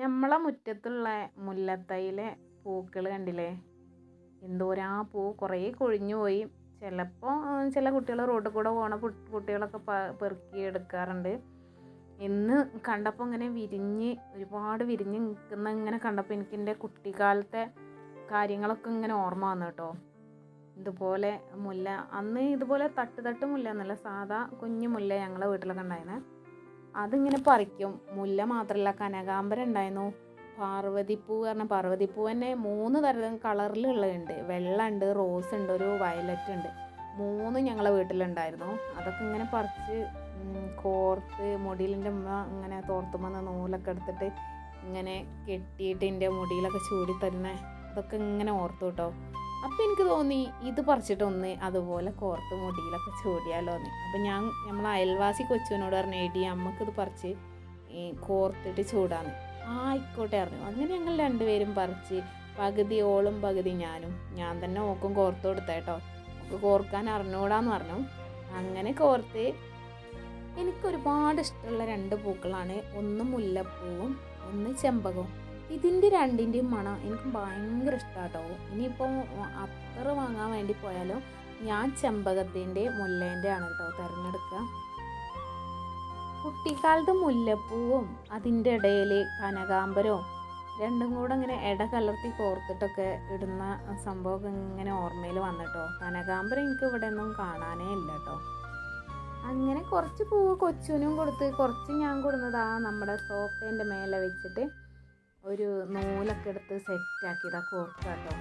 നമ്മളെ മുറ്റത്തുള്ള മുല്ലത്തൈയിലെ പൂക്കൾ കണ്ടില്ലേ? എന്തോരാ പൂ. കുറേ കൊഴിഞ്ഞു പോയി. ചിലപ്പോൾ ചില കുട്ടികൾ റോഡിൽ കൂടെ പോണ കുട്ടികളൊക്കെ പെറുക്കി എടുക്കാറുണ്ട്. ഇന്ന് കണ്ടപ്പോൾ ഇങ്ങനെ വിരിഞ്ഞ് ഒരുപാട് വിരിഞ്ഞ് നിൽക്കുന്ന ഇങ്ങനെ കണ്ടപ്പോൾ എനിക്ക് എന്റെ കുട്ടിക്കാലത്തെ കാര്യങ്ങളൊക്കെ ഇങ്ങനെ ഓർമ്മ വന്നു കേട്ടോ. ഇതുപോലെ മുല്ല അന്ന് ഇതുപോലെ തട്ട് തട്ട് മുല്ല എന്നല്ല സാധാ കുഞ്ഞു മുല്ല ഞങ്ങളെ വീട്ടിലൊക്കെ ഉണ്ടായിരുന്നേ. അതിങ്ങനെ പറിക്കും. മുല്ല മാത്രമല്ല കനകാമ്പരം ഉണ്ടായിരുന്നു. പാർവതിപ്പൂ പറഞ്ഞ പാർവതിപ്പൂ തന്നെ മൂന്ന് തരം കളറിലുള്ളതുണ്ട്. വെള്ള ഉണ്ട് റോസ് ഉണ്ട് ഒരു വയലറ്റ് ഉണ്ട്. മൂന്ന് ഞങ്ങളെ വീട്ടിലുണ്ടായിരുന്നു. അതൊക്കെ ഇങ്ങനെ പറിച്ച് കോർത്ത് മുടിയിലിന്റെ ഉമ്മ ഇങ്ങനെ തോർത്തുമ്പോൾ നൂലൊക്കെ എടുത്തിട്ട് ഇങ്ങനെ കെട്ടിയിട്ട് എന്റെ മുടിയിലൊക്കെ ചൂടി തരുന്ന അതൊക്കെ ഇങ്ങനെ ഓർത്തു കേട്ടോ. അപ്പം എനിക്ക് തോന്നി ഇത് പറിച്ചിട്ടൊന്ന് അതുപോലെ കോർത്ത് മുടിയിലൊക്കെ ചൂടിയാലോ എന്ന് അപ്പം ഞാൻ നമ്മൾ അയൽവാസി കൊച്ചുവിനോട് പറഞ്ഞു എടി അമ്മക്കിത് പറിച്ച് കോർത്തിട്ട് ചൂടാന്ന്. ആയിക്കോട്ടെ അറിഞ്ഞു അങ്ങനെ ഞങ്ങൾ രണ്ടുപേരും പറിച്ച് പകുതി ഓളും പകുതി ഞാനും ഞാൻ തന്നെ ഓക്കും കോർത്ത് കൊടുത്തേട്ടോ കോർക്കാൻ അറിഞ്ഞൂടാന്ന് പറഞ്ഞു. അങ്ങനെ കോർത്ത്. എനിക്കൊരുപാട് ഇഷ്ടമുള്ള രണ്ട് പൂക്കളാണ്. ഒന്ന് മുല്ലപ്പൂവും ഒന്ന് ചെമ്പകവും. ഇതിന്റെ രണ്ടിന്റെയും മണം എനിക്ക് ഭയങ്കര ഇഷ്ടമാട്ടോ ഇനിയിപ്പോൾ അത്ര വാങ്ങാൻ വേണ്ടി പോയാലും ഞാൻ ചെമ്പകത്തിന്റെ മുല്ലേന്റെ ആണ് കേട്ടോ തിരഞ്ഞെടുക്കുക. കുട്ടിക്കാലത്ത് മുല്ലപ്പൂവും അതിന്റെ ഇടയിൽ കനകാമ്പരവും രണ്ടും കൂടെ ഇങ്ങനെ ഇട കലർത്തി കോർത്തിട്ടൊക്കെ ഇടുന്ന സംഭവമൊക്കെ ഇങ്ങനെ ഓർമ്മയിൽ വന്നിട്ടോ. കനകാമ്പരം എനിക്ക് ഇവിടെ ഒന്നും കാണാനേ ഇല്ല കേട്ടോ അങ്ങനെ കുറച്ച് പൂവ് കൊച്ചുനും കൊടുത്ത് കുറച്ച് ഞാൻ കൊടുന്നതാ നമ്മുടെ സോഫേന്റെ മേലെ വെച്ചിട്ട് ഒരു നൂലൊക്കെ എടുത്ത് സെറ്റാക്കിയതാ കോർക്കുക കേട്ടോ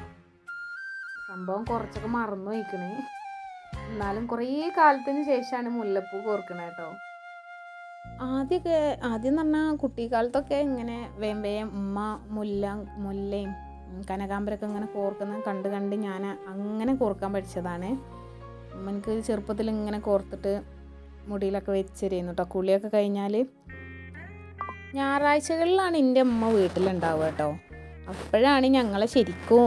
സംഭവം കുറച്ചൊക്കെ മറന്നു വയ്ക്കണേ എന്നാലും കുറേ കാലത്തിന് ശേഷമാണ് മുല്ലപ്പൂ കോർക്കണേ കേട്ടോ ആദ്യമൊക്കെ ആദ്യം എന്ന് പറഞ്ഞാൽ കുട്ടിക്കാലത്തൊക്കെ ഇങ്ങനെ വേം വേം ഉമ്മ മുല്ല മുല്ലയും കനകാമ്പരൊക്കെ ഇങ്ങനെ കോർക്കുന്ന കണ്ട് കണ്ട് ഞാൻ അങ്ങനെ കോർക്കാൻ പഠിച്ചതാണ്. എനിക്ക് ചെറുപ്പത്തിൽ ഇങ്ങനെ കോർത്തിട്ട് മുടിയിലൊക്കെ വെച്ചിരുന്നു കേട്ടോ കുളിയൊക്കെ കഴിഞ്ഞാൽ ഞായറാഴ്ചകളിലാണ് എന്റെ അമ്മ വീട്ടിലുണ്ടാവുക കേട്ടോ. അപ്പോഴാണ് ഞങ്ങളെ ശരിക്കും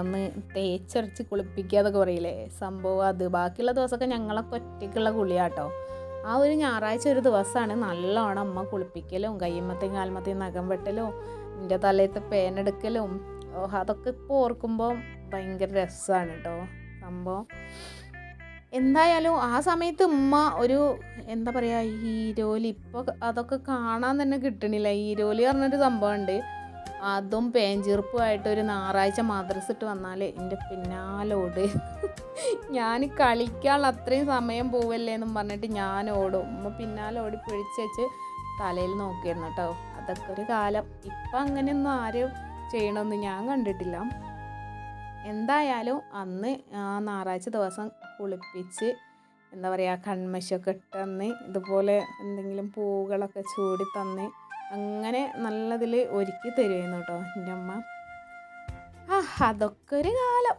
ഒന്ന് തേച്ചരച്ച് കുളിപ്പിക്കുക എന്നൊക്കെ പറയില്ലേ? സംഭവം അത്. ബാക്കിയുള്ള ദിവസമൊക്കെ ഞങ്ങളൊക്കെ ഒറ്റയ്ക്കുള്ള കുളിയാട്ടോ ആ ഒരു ഞായറാഴ്ച ഒരു ദിവസമാണ് നല്ലോണം അമ്മ കുളിപ്പിക്കലും കയ്യമ്മത്തെയും കാൽമത്തെയും നഖം വെട്ടലും എന്റെ തലയത്തെ പേനെടുക്കലും അതൊക്കെ ഇപ്പോൾ ഓർക്കുമ്പോൾ ഭയങ്കര രസമാണ് കേട്ടോ. സംഭവം എന്തായാലും ആ സമയത്ത് ഉമ്മ ഒരു എന്താ പറയുക ഹീരോലി ഇപ്പോൾ അതൊക്കെ കാണാൻ തന്നെ കിട്ടണില്ല. ഹീരോലി പറഞ്ഞൊരു സംഭവമുണ്ട് അതും പേഞ്ചീർപ്പുമായിട്ട് ഒരു ഞായറാഴ്ച മദ്രസ് ഇട്ട് വന്നാൽ എന്റെ പിന്നാലോട് ഞാൻ കളിക്കാനുള്ള അത്രയും സമയം പോവല്ലേ എന്നും പറഞ്ഞിട്ട് ഞാൻ ഓടും. ഉമ്മ പിന്നാലെ ഓടി പിടിച്ച് വെച്ച് തലയിൽ നോക്കിയിരുന്നു കേട്ടോ അതൊക്കെ ഒരു കാലം. ഇപ്പം അങ്ങനെയൊന്നും ആരും ചെയ്യണമെന്ന് ഞാൻ കണ്ടിട്ടില്ല. എന്തായാലും അന്ന് ആ ഞായറാഴ്ച ദിവസം കുളിപ്പിച്ച് എന്താ പറയുക കൺമശൊക്കെ ഇട്ടന്ന് ഇതുപോലെ എന്തെങ്കിലും പൂക്കളൊക്കെ ചൂടി തന്ന് അങ്ങനെ നല്ലതിൽ ഒരുക്കി തരുമായിരുന്നു കേട്ടോ എന്റെ അമ്മ. ആ അതൊക്കെ ഒരു കാലം.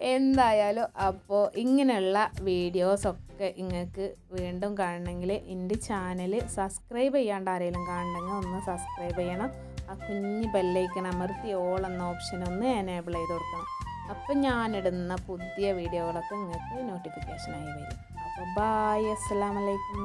എന്തായാലും അപ്പോൾ ഇങ്ങനെയുള്ള വീഡിയോസൊക്കെ നിങ്ങൾക്ക് വീണ്ടും കാണണമെങ്കിൽ എന്റെ ചാനൽ സബ്സ്ക്രൈബ് ചെയ്യാണ്ട് ആരെങ്കിലും കാണണമെങ്കിൽ ഒന്ന് സബ്സ്ക്രൈബ് ചെയ്യണം. ആ കുഞ്ഞ് ബെല്ലൈക്കൺ അമർത്തി ഓൾ എന്ന ഓപ്ഷൻ ഒന്ന് എനേബിൾ ചെയ്ത് കൊടുക്കണം. അപ്പം ഞാനിടുന്ന പുതിയ വീഡിയോകളൊക്കെ നിങ്ങൾക്ക് നോട്ടിഫിക്കേഷനായി വരും. അപ്പോൾ ബായ് അസ്സാം വലൈക്കും